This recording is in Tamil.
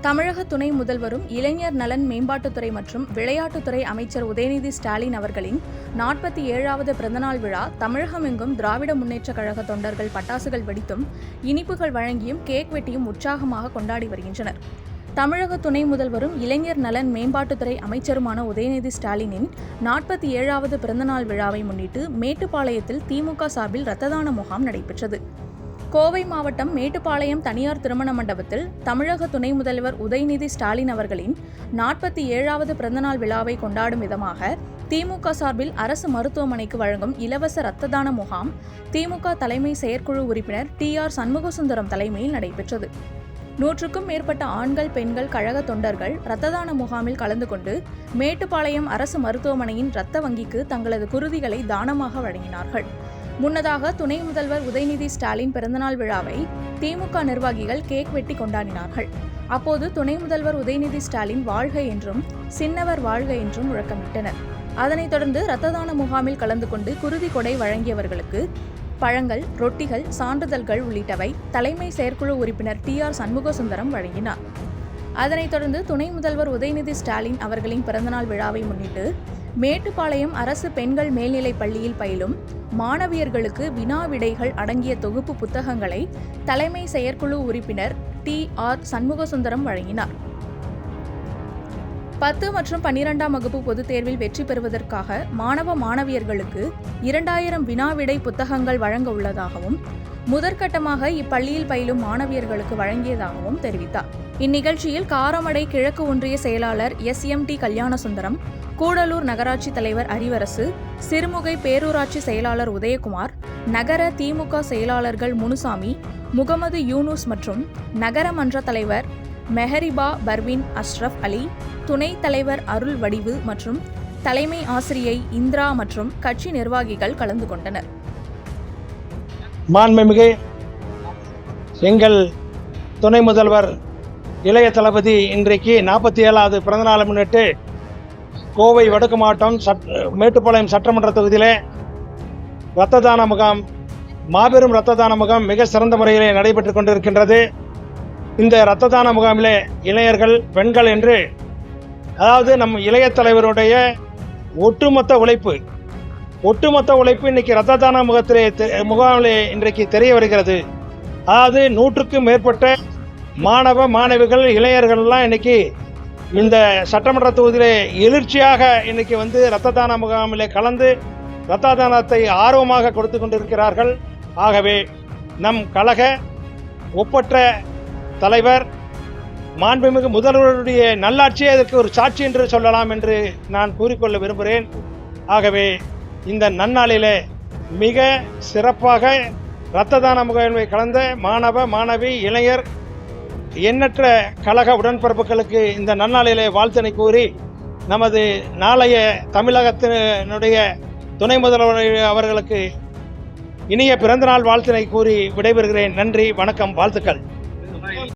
தமிழக துணை முதல்வரும் இளைஞர் நலன் மேம்பாட்டுத்துறை மற்றும் விளையாட்டுத்துறை அமைச்சர் உதயநிதி ஸ்டாலின் அவர்களின் நாற்பத்தி ஏழாவது பிறந்தநாள் விழா தமிழகமெங்கும் திராவிட முன்னேற்றக் கழக தொண்டர்கள் பட்டாசுகள் வெடித்தும் இனிப்புகள் வழங்கியும் கேக் வெட்டியும் உற்சாகமாக கொண்டாடி வருகின்றனர். தமிழக துணை முதல்வரும் இளைஞர் நலன் மேம்பாட்டுத்துறை அமைச்சருமான உதயநிதி ஸ்டாலினின் நாற்பத்தி ஏழாவது பிறந்தநாள் விழாவை முன்னிட்டு மேட்டுப்பாளையத்தில் திமுக சார்பில் ரத்ததான முகாம் நடைபெற்றது. கோவை மாவட்டம் மேட்டுப்பாளையம் தனியார் திருமண மண்டபத்தில் தமிழக துணை முதல்வர் உதயநிதி ஸ்டாலின் அவர்களின் நாற்பத்தி ஏழாவது பிறந்தநாள் விழாவை கொண்டாடும் விதமாக திமுக சார்பில் அரசு மருத்துவமனைக்கு வழங்கும் இலவச இரத்த தான முகாம் திமுக தலைமை செயற்குழு உறுப்பினர் டி ஆர் சண்முகசுந்தரம் தலைமையில் நடைபெற்றது. நூற்றுக்கும் மேற்பட்ட ஆண்கள் பெண்கள் கழக தொண்டர்கள் இரத்த தான முகாமில் கலந்து கொண்டு மேட்டுப்பாளையம் அரசு மருத்துவமனையின் இரத்த வங்கிக்கு தங்களது குருதிகளை தானமாக வழங்கினார்கள். முன்னதாக துணை முதல்வர் உதயநிதி ஸ்டாலின் பிறந்தநாள் விழாவை திமுக நிர்வாகிகள் கேக் வெட்டி கொண்டாடினார்கள். அப்போது துணை முதல்வர் உதயநிதி ஸ்டாலின் வாழ்க என்றும் சின்னவர் வாழ்க என்றும் முழக்கமிட்டனர். அதனைத் தொடர்ந்து இரத்த தான முகாமில் கலந்து கொண்டு குருதி கொடை வழங்கியவர்களுக்கு பழங்கள் ரொட்டிகள் சான்றிதழ்கள் உள்ளிட்டவை தலைமை செயற்குழு உறுப்பினர் டி ஆர் சண்முகசுந்தரம் வழங்கினார். அதனைத் தொடர்ந்து துணை முதல்வர் உதயநிதி ஸ்டாலின் அவர்களின் பிறந்தநாள் விழாவை முன்னிட்டு மேட்டுப்பாளையம் அரசு பெண்கள் மேல்நிலைப் பள்ளியில் பயிலும் மாணவியர்களுக்கு வினா விடைகள் அடங்கிய தொகுப்பு புத்தகங்களை தலைமை செயற்குழு உறுப்பினர் டி ஆர் சண்முகசுந்தரம் வழங்கினார். பத்து மற்றும் பன்னிரெண்டாம் வகுப்பு பொதுத் தேர்வில் வெற்றி பெறுவதற்காக மாணவ மாணவியர்களுக்கு இரண்டாயிரம் வினாவிடை புத்தகங்கள் வழங்க உள்ளதாகவும் முதற்கட்டமாக இப்பள்ளியில் பயிலும் மாணவியர்களுக்கு வழங்கியதாகவும் தெரிவித்தார். இந்நிகழ்ச்சியில் காரமடை கிழக்கு ஒன்றிய செயலாளர் S. M. T. Kalyanasundaram Gudalur நகராட்சி தலைவர் அறிவரசு சிறுமுகை பேரூராட்சி செயலாளர் உதயகுமார் நகர திமுக செயலாளர்கள் முனுசாமி முகமது யூனூஸ் மற்றும் நகர மன்ற தலைவர் மெஹரிபா பர்வின் அஷ்ரஃப் அலி துணைத் தலைவர் அருள் வடிவு மற்றும் தலைமை ஆசிரியை இந்திரா மற்றும் கட்சி நிர்வாகிகள் கலந்து கொண்டனர். மாண்புமிகு எங்கள் துணை முதல்வர் இளைய தளபதி இன்றைக்கு நாற்பத்தி ஏழாவது பிறந்தநாளை முன்னிட்டு கோவை வடக்கு மாவட்டம் சட் மேட்டுப்பாளையம் சட்டமன்ற தொகுதியிலே இரத்த தான முகாம் மாபெரும் இரத்த தான முகாம் மிக சிறந்த முறையிலே நடைபெற்று கொண்டிருக்கின்றது. இந்த இரத்த தான முகாமிலே இளைஞர்கள் பெண்கள் என்று அதாவது நம் இளைய தலைவருடைய ஒட்டுமொத்த உழைப்பு ஒட்டுமொத்த உழைப்பு இன்னைக்கு இரத்த தான முகத்திலே தெ- முகாமிலே இன்றைக்கு தெரிய வருகிறது. அதாவது நூற்றுக்கும் மேற்பட்ட மாணவ மாணவிகள் இளைஞர்கள்லாம் இன்னைக்கு இந்த சட்டமன்ற தொகுதியிலே எழுச்சியாக இன்னைக்கு வந்து இரத்த தான முகாமிலே கலந்து இரத்த தானத்தை ஆர்வமாக கொடுத்து கொண்டிருக்கிறார்கள். ஆகவே நம் கழக ஒப்பற்ற தலைவர் மாண்புமிகு முதல்வருடைய நல்லாட்சியே அதற்கு ஒரு சாட்சி என்று சொல்லலாம் என்று நான் கூறிக்கொள்ள விரும்புகிறேன். ஆகவே இந்த நன்னாளிலே மிக சிறப்பாக இரத்த தான முகாமை கலந்த மாணவ மாணவி இளைஞர் எண்ணற்ற கழக உடன்பிறப்புகளுக்கு இந்த நன்னாளிலே வாழ்த்தினை கூறி நமது நாளைய தமிழகத்தினுடைய துணை முதல்வர் அவர்களுக்கு இனிய பிறந்தநாள் வாழ்த்தினை கூறி விடைபெறுகிறேன். நன்றி வணக்கம் வாழ்த்துக்கள்.